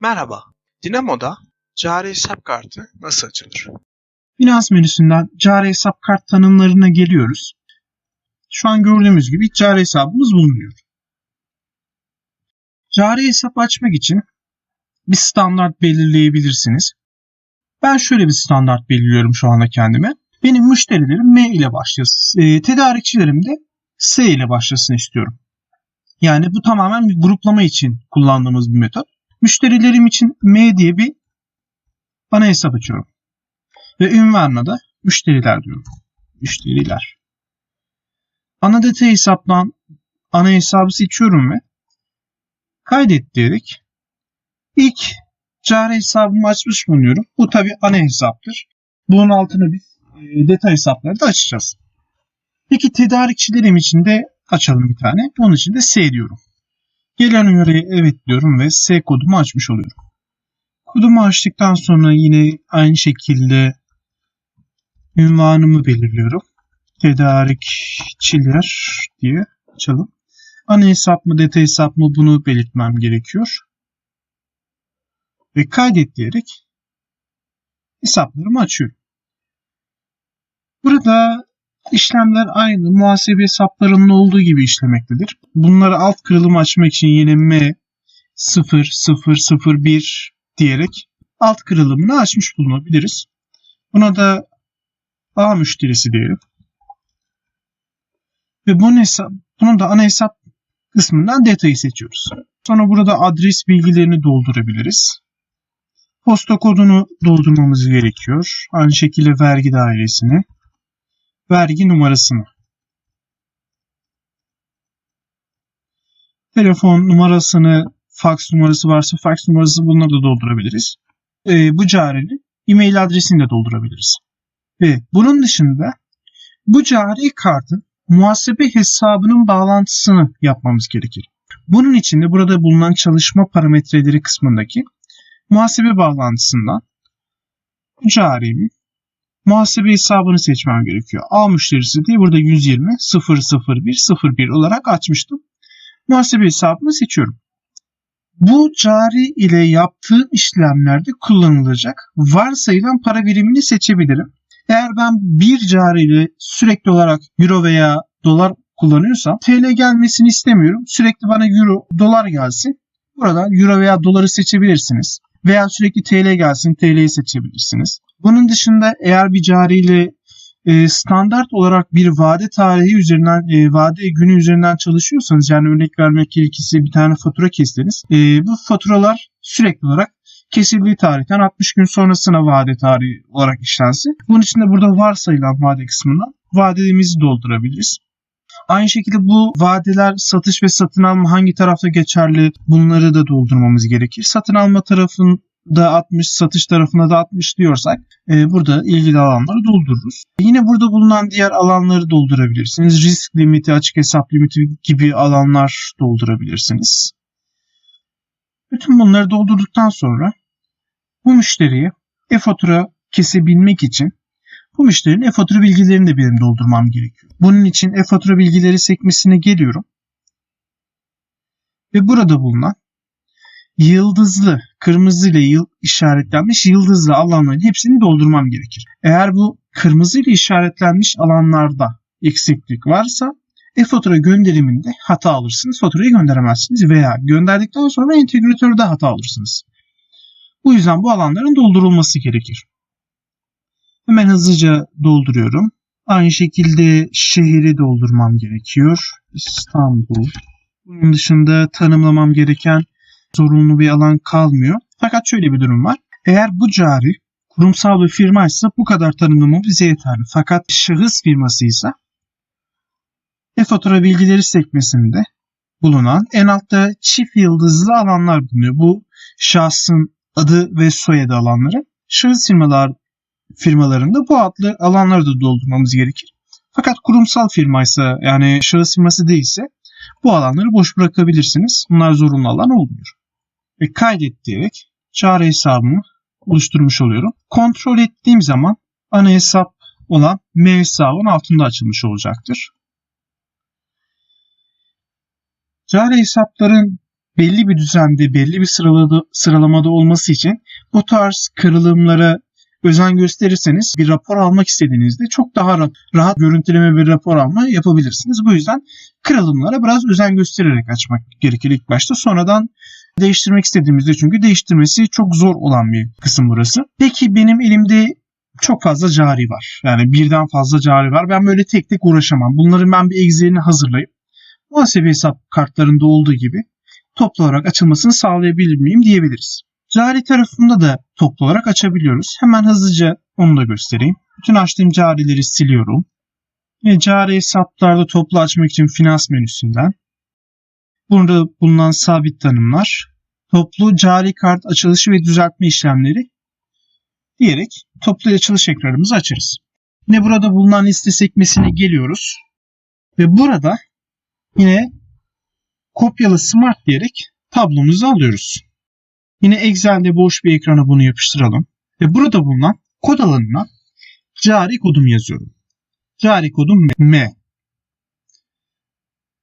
Merhaba, Dinamo'da cari hesap kartı nasıl açılır? Finans menüsünden cari hesap kart tanımlarına geliyoruz. Şu an gördüğümüz gibi cari hesabımız bulunuyor. Cari hesap açmak için bir standart belirleyebilirsiniz. Ben şöyle bir standart belirliyorum şu anda kendime. Benim müşterilerim M ile başlasın. E, tedarikçilerim de S ile başlasın istiyorum. Yani bu tamamen bir gruplama için kullandığımız bir metot. Müşterilerim için M diye bir ana hesap açıyorum. Ve ünvanına da müşteriler diyorum. Müşteriler. Ana detay hesaptan ana hesabı seçiyorum ve kaydet diyerek ilk cari hesabımı açmış bulunuyorum. Bu tabi ana hesaptır. Bunun altına biz e, detay hesapları da açacağız. Peki tedarikçilerim için de açalım bir tane. Onun için de S diyorum. Gelen uyarıya evet diyorum ve S kodumu açmış oluyorum. Kodumu açtıktan sonra yine aynı şekilde ünvanımı belirliyorum. Tedarikçiler diye açalım. Ana hesap mı detay hesap mı bunu belirtmem gerekiyor. Ve kaydet diyerek hesaplarımı açıyorum. Burada işlemler aynı muhasebe hesaplarının olduğu gibi işlemektedir. Bunları alt kırılım açmak için yine M 0001 diyerek alt kırılımını açmış bulunabiliriz. Buna da A müşterisi diyelim. Ve bunun, hesap, bunun da ana hesap kısmından detayı seçiyoruz. Sonra burada adres bilgilerini doldurabiliriz. Posta kodunu doldurmamız gerekiyor. Aynı şekilde vergi dairesini, vergi numarasını. Telefon numarasını, fax numarası varsa fax numarası bunları da doldurabiliriz. Ee, bu carinin e-mail adresini de doldurabiliriz. Ve bunun dışında bu cari kartın muhasebe hesabının bağlantısını yapmamız gerekir. Bunun için de burada bulunan çalışma parametreleri kısmındaki muhasebe bağlantısından bu carimin muhasebe hesabını seçmem gerekiyor. A müşterisi diye burada 120 001 01 olarak açmıştım. Muhasebe hesabını seçiyorum. Bu cari ile yaptığım işlemlerde kullanılacak varsayılan para birimini seçebilirim. Eğer ben bir cari ile sürekli olarak euro veya dolar kullanıyorsam TL gelmesini istemiyorum. Sürekli bana euro, dolar gelsin. Buradan euro veya doları seçebilirsiniz. Veya sürekli TL gelsin TL'yi seçebilirsiniz. Bunun dışında eğer bir cari ile e, standart olarak bir vade tarihi üzerinden, e, vade günü üzerinden çalışıyorsanız yani örnek vermek gerekirse bir tane fatura kestiniz. E, bu faturalar sürekli olarak kesildiği tarihten 60 gün sonrasına vade tarihi olarak işlensin. Bunun için de burada varsayılan vade kısmından vademizi doldurabiliriz. Aynı şekilde bu vadeler satış ve satın alma hangi tarafta geçerli bunları da doldurmamız gerekir. Satın alma tarafında 60, satış tarafına da 60 diyorsak e, burada ilgili alanları doldururuz. Yine burada bulunan diğer alanları doldurabilirsiniz. Risk limiti, açık hesap limiti gibi alanlar doldurabilirsiniz. Bütün bunları doldurduktan sonra bu müşteriye e-fatura kesebilmek için bu müşterinin e-fatura bilgilerini de benim doldurmam gerekiyor. Bunun için e-fatura bilgileri sekmesine geliyorum. Ve burada bulunan yıldızlı, kırmızı ile yıl işaretlenmiş yıldızlı alanların hepsini doldurmam gerekir. Eğer bu kırmızı ile işaretlenmiş alanlarda eksiklik varsa e-fatura gönderiminde hata alırsınız. Faturayı gönderemezsiniz veya gönderdikten sonra entegratörde hata alırsınız. Bu yüzden bu alanların doldurulması gerekir. Hemen hızlıca dolduruyorum. Aynı şekilde şehri doldurmam gerekiyor. İstanbul. Bunun dışında tanımlamam gereken zorunlu bir alan kalmıyor. Fakat şöyle bir durum var. Eğer bu cari kurumsal bir firmaysa bu kadar tanımlamam bize yeterli. Fakat şahıs firmasıysa e-fatura bilgileri sekmesinde bulunan en altta çift yıldızlı alanlar bulunuyor. Bu şahsın adı ve soyadı alanları. Şahıs firmalar firmalarında bu adlı alanları da doldurmamız gerekir. Fakat kurumsal firmaysa yani şahıs firması değilse bu alanları boş bırakabilirsiniz. Bunlar zorunlu alan olmuyor. Ve kaydet diyerek çağrı hesabımı oluşturmuş oluyorum. Kontrol ettiğim zaman ana hesap olan M hesabın altında açılmış olacaktır. Cari hesapların belli bir düzende, belli bir sıralamada olması için bu tarz kırılımlara özen gösterirseniz bir rapor almak istediğinizde çok daha ra- rahat görüntüleme bir rapor alma yapabilirsiniz. Bu yüzden kırılımlara biraz özen göstererek açmak gerekir ilk başta. Sonradan değiştirmek istediğimizde çünkü değiştirmesi çok zor olan bir kısım burası. Peki benim elimde çok fazla cari var. Yani birden fazla cari var. Ben böyle tek tek uğraşamam. Bunların ben bir Excel'ini hazırlayıp muhasebe hesap kartlarında olduğu gibi toplu olarak açılmasını sağlayabilir miyim diyebiliriz. Cari tarafında da toplu olarak açabiliyoruz. Hemen hızlıca onu da göstereyim. Bütün açtığım carileri siliyorum. Ve cari hesaplarda toplu açmak için finans menüsünden burada bulunan sabit tanımlar, toplu cari kart açılışı ve düzeltme işlemleri diyerek toplu açılış ekranımızı açarız. Yine burada bulunan liste sekmesine geliyoruz. Ve burada yine kopyala smart diyerek tablomuzu alıyoruz. Yine Excel'de boş bir ekrana bunu yapıştıralım. Ve burada bulunan kod alanına cari kodum yazıyorum. Cari kodum M.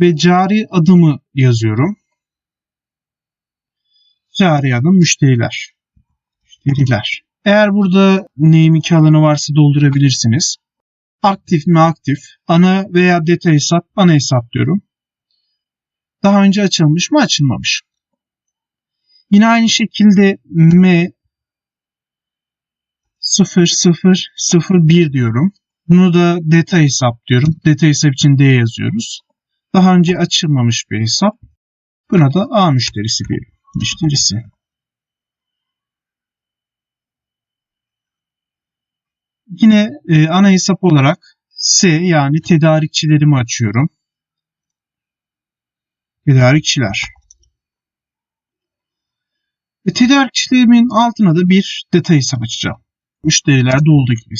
Ve cari adımı yazıyorum. Cari adım müşteriler. Müşteriler. Eğer burada name 2 alanı varsa doldurabilirsiniz. Aktif mi aktif, ana veya detay hesap, ana hesap diyorum. Daha önce açılmış mı açılmamış. Yine aynı şekilde M 0001 diyorum. Bunu da detay hesap diyorum. Detay hesap için D yazıyoruz. Daha önce açılmamış bir hesap. Buna da A müşterisi diyelim. Müşterisi. Yine e, ana hesap olarak S yani tedarikçilerimi açıyorum. Tedarikçiler. E, tedarikçilerimin altına da bir detay hesap açacağım. Müşterilerde olduğu gibi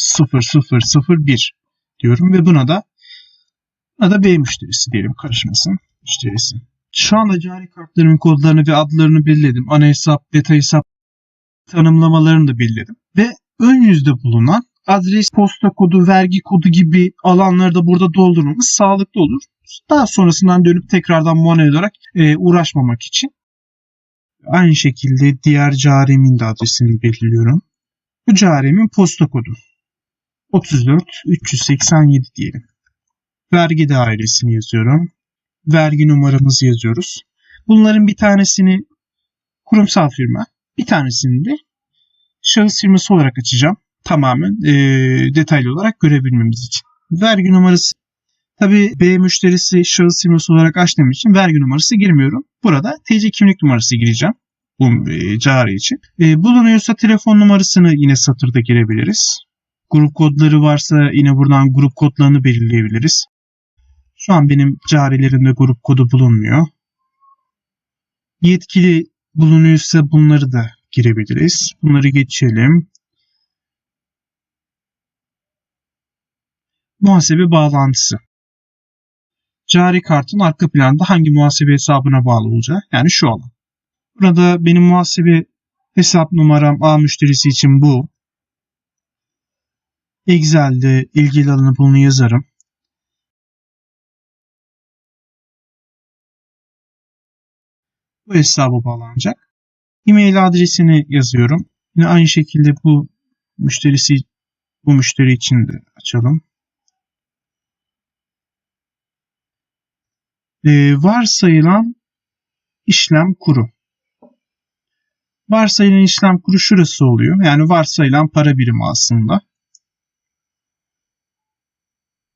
0001 diyorum ve buna da buna da B müşterisi diyelim karışmasın müşterisi. Şu anda cari kartlarımın kodlarını ve adlarını belirledim. Ana hesap, detay hesap tanımlamalarını da belirledim. Ve ön yüzde bulunan adres, posta kodu, vergi kodu gibi alanları da burada doldurmamız sağlıklı olur. Daha sonrasından dönüp tekrardan manuel olarak e, uğraşmamak için. Aynı şekilde diğer carimin de adresini belirliyorum. Bu carimin posta kodu. 34 387 diyelim. Vergi dairesini yazıyorum. Vergi numaramızı yazıyoruz. Bunların bir tanesini kurumsal firma, bir tanesini de şahıs firması olarak açacağım. Tamamen e, detaylı olarak görebilmemiz için. Vergi numarası Tabi B müşterisi şahıs firması olarak açtığım için vergi numarası girmiyorum. Burada TC kimlik numarası gireceğim. Bu e, cari için. E, bulunuyorsa telefon numarasını yine satırda girebiliriz. Grup kodları varsa yine buradan grup kodlarını belirleyebiliriz. Şu an benim carilerimde grup kodu bulunmuyor. Yetkili bulunuyorsa bunları da girebiliriz. Bunları geçelim. Muhasebe bağlantısı. Cari kartın arka planda hangi muhasebe hesabına bağlı olacağı yani şu alan. Burada benim muhasebe hesap numaram A müşterisi için bu. Excel'de ilgili alanı bunu yazarım. Bu hesaba bağlanacak. E-mail adresini yazıyorum. Yine aynı şekilde bu müşterisi bu müşteri için de açalım. Ee, varsayılan işlem kuru. Varsayılan işlem kuru şurası oluyor. Yani varsayılan para birimi aslında.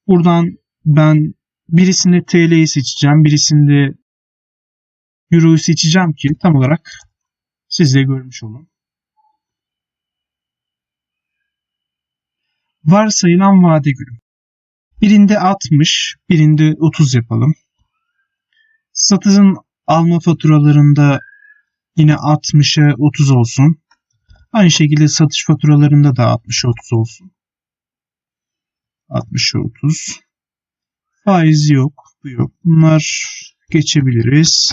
Buradan ben birisinde TL'yi seçeceğim. Birisinde Euro'yu seçeceğim ki tam olarak siz de görmüş olun. Varsayılan vade günü. Birinde 60, birinde 30 yapalım. Satıcının alma faturalarında yine 60'a 30 olsun. Aynı şekilde satış faturalarında da 60'a 30 olsun. 60'a 30. Faiz yok. Bu yok. Bunlar geçebiliriz.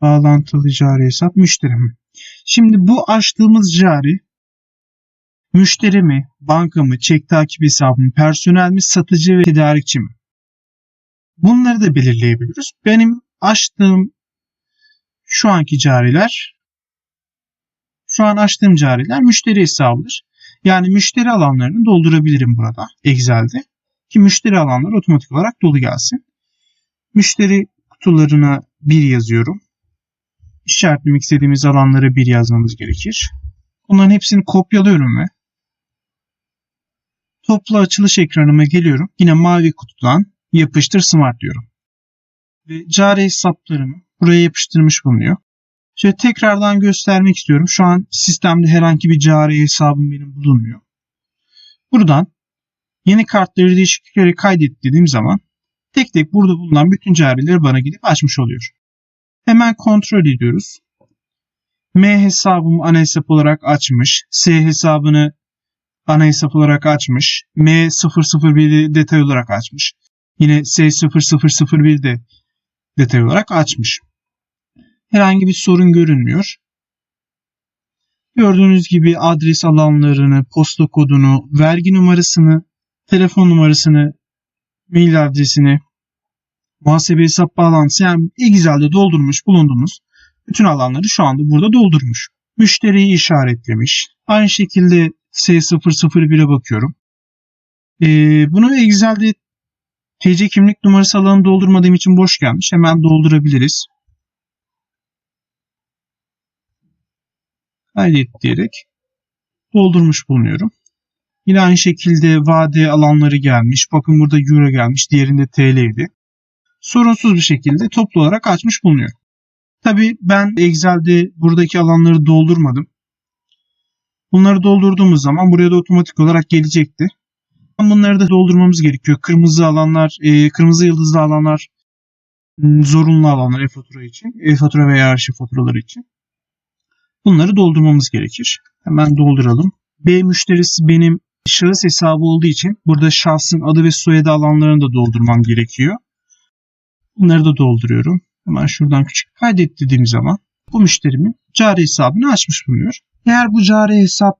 Bağlantılı cari hesap müşteri mi? Şimdi bu açtığımız cari müşteri mi, banka mı, çek takip hesabı mı, personel mi, satıcı ve tedarikçi mi? Bunları da belirleyebiliriz. Benim açtığım şu anki cariler şu an açtığım cariler müşteri hesabıdır. Yani müşteri alanlarını doldurabilirim burada Excel'de. Ki müşteri alanları otomatik olarak dolu gelsin. Müşteri kutularına 1 yazıyorum. İşaretlemek istediğimiz alanlara 1 yazmamız gerekir. Bunların hepsini kopyalıyorum ve toplu açılış ekranıma geliyorum. Yine mavi kutudan yapıştır smart diyorum. Ve cari hesaplarımı buraya yapıştırmış bulunuyor. Şöyle tekrardan göstermek istiyorum. Şu an sistemde herhangi bir cari hesabım benim bulunmuyor. Buradan yeni kartları değişiklikleri kaydet dediğim zaman tek tek burada bulunan bütün carileri bana gidip açmış oluyor. Hemen kontrol ediyoruz. M hesabımı ana hesap olarak açmış. S hesabını ana hesap olarak açmış. M001'i detay olarak açmış. Yine S0001 de detay olarak açmış. Herhangi bir sorun görünmüyor. Gördüğünüz gibi adres alanlarını, posta kodunu, vergi numarasını, telefon numarasını, mail adresini, muhasebe hesap bağlantısı yani Excel'de doldurmuş bulunduğumuz bütün alanları şu anda burada doldurmuş. Müşteriyi işaretlemiş. Aynı şekilde S001'e bakıyorum. Ee, bunu Excel'de TC kimlik numarası alanı doldurmadığım için boş gelmiş. Hemen doldurabiliriz. Kaydet diyerek doldurmuş bulunuyorum. Yine aynı şekilde vade alanları gelmiş. Bakın burada euro gelmiş. Diğerinde TL'ydi. Sorunsuz bir şekilde toplu olarak açmış bulunuyor. Tabi ben Excel'de buradaki alanları doldurmadım. Bunları doldurduğumuz zaman buraya da otomatik olarak gelecekti. Bunları da doldurmamız gerekiyor. Kırmızı alanlar, e, kırmızı yıldızlı alanlar zorunlu alanlar e-fatura için. E-fatura veya arşiv faturaları için. Bunları doldurmamız gerekir. Hemen dolduralım. B müşterisi benim şahıs hesabı olduğu için burada şahsın adı ve soyadı alanlarını da doldurmam gerekiyor. Bunları da dolduruyorum. Hemen şuradan küçük kaydet dediğim zaman bu müşterimin cari hesabını açmış bulunuyor. Eğer bu cari hesap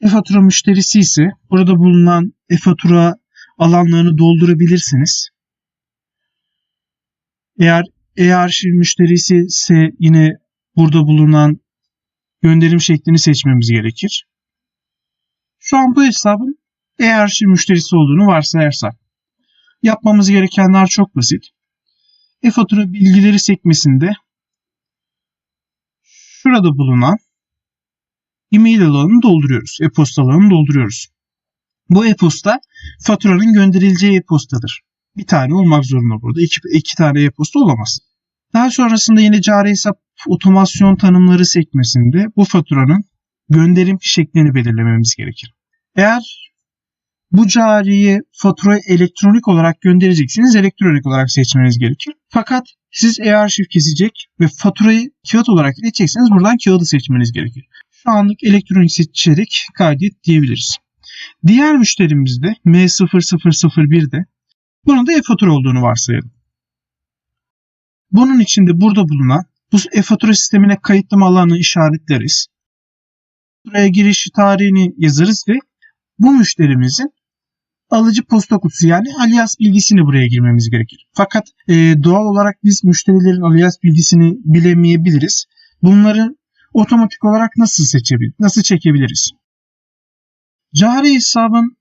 e-fatura müşterisi ise burada bulunan e-fatura alanlarını doldurabilirsiniz. Eğer e-arşiv müşterisi ise yine burada bulunan gönderim şeklini seçmemiz gerekir. Şu an bu hesabın e-arşiv müşterisi olduğunu varsayarsak yapmamız gerekenler çok basit. E-fatura bilgileri sekmesinde şurada bulunan e-mail alanını dolduruyoruz. E-posta alanını dolduruyoruz. Bu e-posta faturanın gönderileceği e-postadır. Bir tane olmak zorunda burada. İki, iki tane e-posta olamaz. Daha sonrasında yine cari hesap otomasyon tanımları sekmesinde bu faturanın gönderim şeklini belirlememiz gerekir. Eğer bu cariye faturayı elektronik olarak göndereceksiniz elektronik olarak seçmeniz gerekir. Fakat siz e-arşiv kesecek ve faturayı kağıt olarak iletecekseniz buradan kağıdı seçmeniz gerekir. Şu anlık elektronik seçerek kaydet diyebiliriz. Diğer müşterimizde M0001'de bunun da e-fatura olduğunu varsayalım. Bunun içinde burada bulunan bu e-fatura sistemine kayıtlama alanını işaretleriz. Buraya giriş tarihini yazarız ve bu müşterimizin alıcı posta kutusu yani alias bilgisini buraya girmemiz gerekir. Fakat e, doğal olarak biz müşterilerin alias bilgisini bilemeyebiliriz. Bunları otomatik olarak nasıl seçebiliriz? Nasıl çekebiliriz? Cari hesabın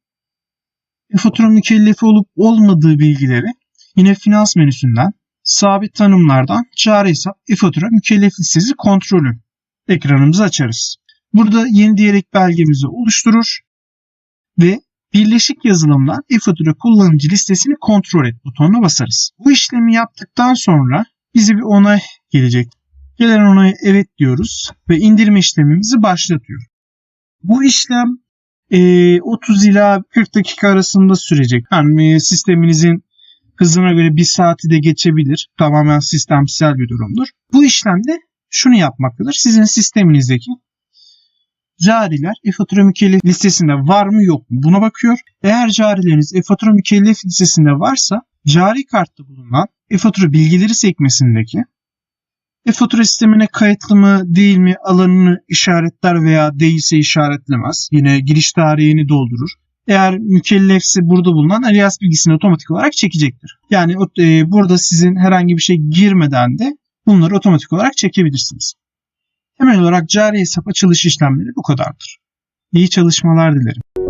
fatura mükellefi olup olmadığı bilgileri yine finans menüsünden sabit tanımlardan cari hesap e-fatura mükellef kontrolü ekranımızı açarız. Burada yeni diyerek belgemizi oluşturur ve birleşik yazılımdan e-fatura kullanıcı listesini kontrol et butonuna basarız. Bu işlemi yaptıktan sonra bize bir onay gelecek. Gelen onaya evet diyoruz ve indirme işlemimizi başlatıyor. Bu işlem e, 30 ila 40 dakika arasında sürecek. Yani sisteminizin hızına göre bir saati de geçebilir. Tamamen sistemsel bir durumdur. Bu işlemde şunu yapmaktadır. Sizin sisteminizdeki cariler e-fatura mükellef listesinde var mı yok mu buna bakıyor. Eğer carileriniz e-fatura mükellef listesinde varsa cari kartta bulunan e-fatura bilgileri sekmesindeki e-fatura sistemine kayıtlı mı değil mi alanını işaretler veya değilse işaretlemez. Yine giriş tarihini doldurur. eğer mükellefse burada bulunan alias bilgisini otomatik olarak çekecektir. Yani e, burada sizin herhangi bir şey girmeden de bunları otomatik olarak çekebilirsiniz. Temel olarak cari hesap açılış işlemleri bu kadardır. İyi çalışmalar dilerim.